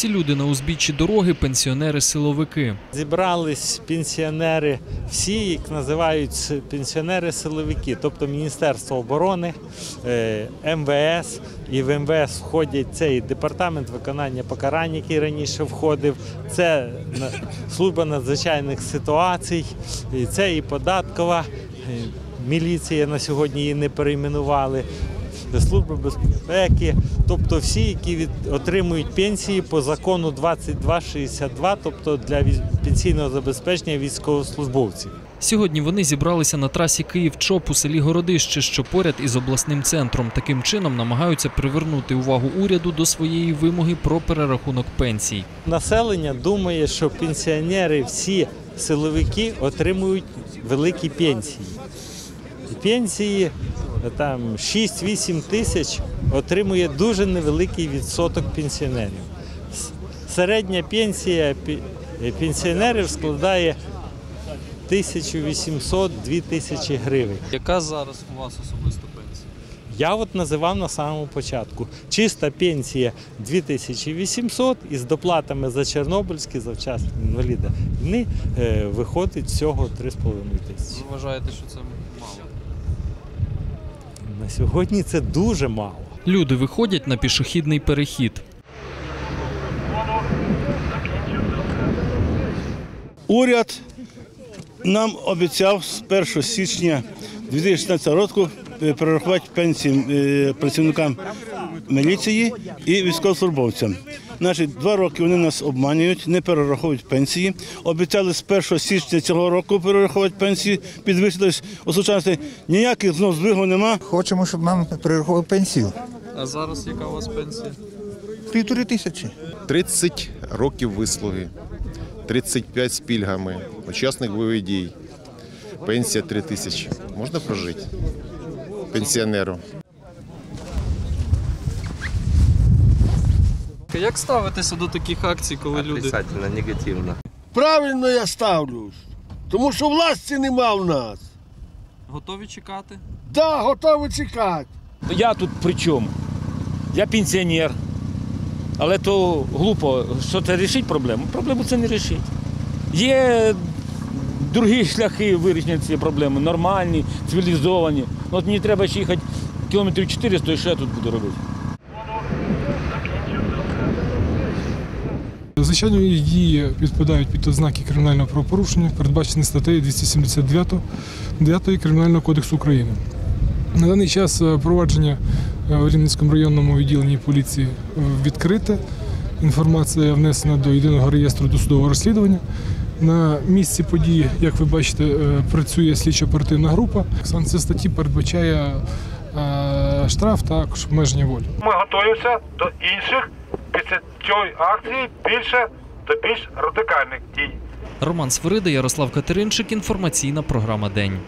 Ці люди на узбіччі дороги пенсіонери-силовики. Зібрались пенсіонери, всі їх називають пенсіонери-силовики, тобто Міністерство оборони, е, МВС. І в МВС входять цей департамент виконання покарань, який раніше входив. Це служба надзвичайних ситуацій, це і податкова міліція на сьогодні її не перейменували. Служба безпеки, тобто всі, які від, отримують пенсії по закону 2262, тобто для пенсійного забезпечення військовослужбовців. Сьогодні вони зібралися на трасі Київ-Чоп у селі Городище, що поряд із обласним центром. Таким чином намагаються привернути увагу уряду до своєї вимоги про перерахунок пенсій. Населення думає, що пенсіонери, всі силовики отримують великі пенсії. Пенсії там 6-8 тисяч отримує дуже невеликий відсоток пенсіонерів. Середня пенсія пенсіонерів складає 1800-2 тисячі гривень. Яка зараз у вас особиста пенсія? Я от називав на самому початку. Чиста пенсія 2800 із доплатами за Чорнобильські, за вчасні інваліда війни е, виходить всього 3,5 тисячі. Ви вважаєте, що це мало? На сьогодні це дуже мало. Люди виходять на пішохідний перехід. Уряд нам обіцяв з 1 січня 2016 року е, перерахувати пенсії е, працівникам міліції і військовослужбовцям. Значить, два роки вони нас обманюють, не перераховують пенсії. Обіцяли з 1 січня цього року перерахувати пенсії, підвищились у сучасності. Ніяких знов здвигу нема. Хочемо, щоб нам перерахували пенсію. А зараз яка у вас пенсія? Півтори тисячі. 30 років вислуги, 35 з пільгами, учасник бойових дій, пенсія 3 тисячі. Можна прожити пенсіонеру? Як ставитеся до таких акцій, коли люди Отрицательно, негативно. Правильно я ставлюсь. Тому що власті нема в нас. готові чекати? Да, готові чекати. Я тут при чому? Я пенсіонер. Але то глупо, що це рішить проблему. Проблему це не рішить. Є другі шляхи вирішення цієї проблеми, нормальні, цивілізовані. Ну, От мені треба ще їхати кілометрів 400, і що я тут буду робити? Звичайно, дії підпадають під ознаки кримінального правопорушення, передбачені статтею 279 9 Кримінального кодексу України. На даний час е, провадження е, в Рівненському районному відділенні поліції е, відкрите. Інформація внесена до єдиного реєстру досудового розслідування. На місці події, як ви бачите, е, працює слідчо-оперативна група. Санкція статті передбачає е, штраф та також обмеження волі. ми готуємося до інших після цієї акції більше та більш радикальних дій. Роман Свирида, Ярослав Катеринчик. Інформаційна програма День.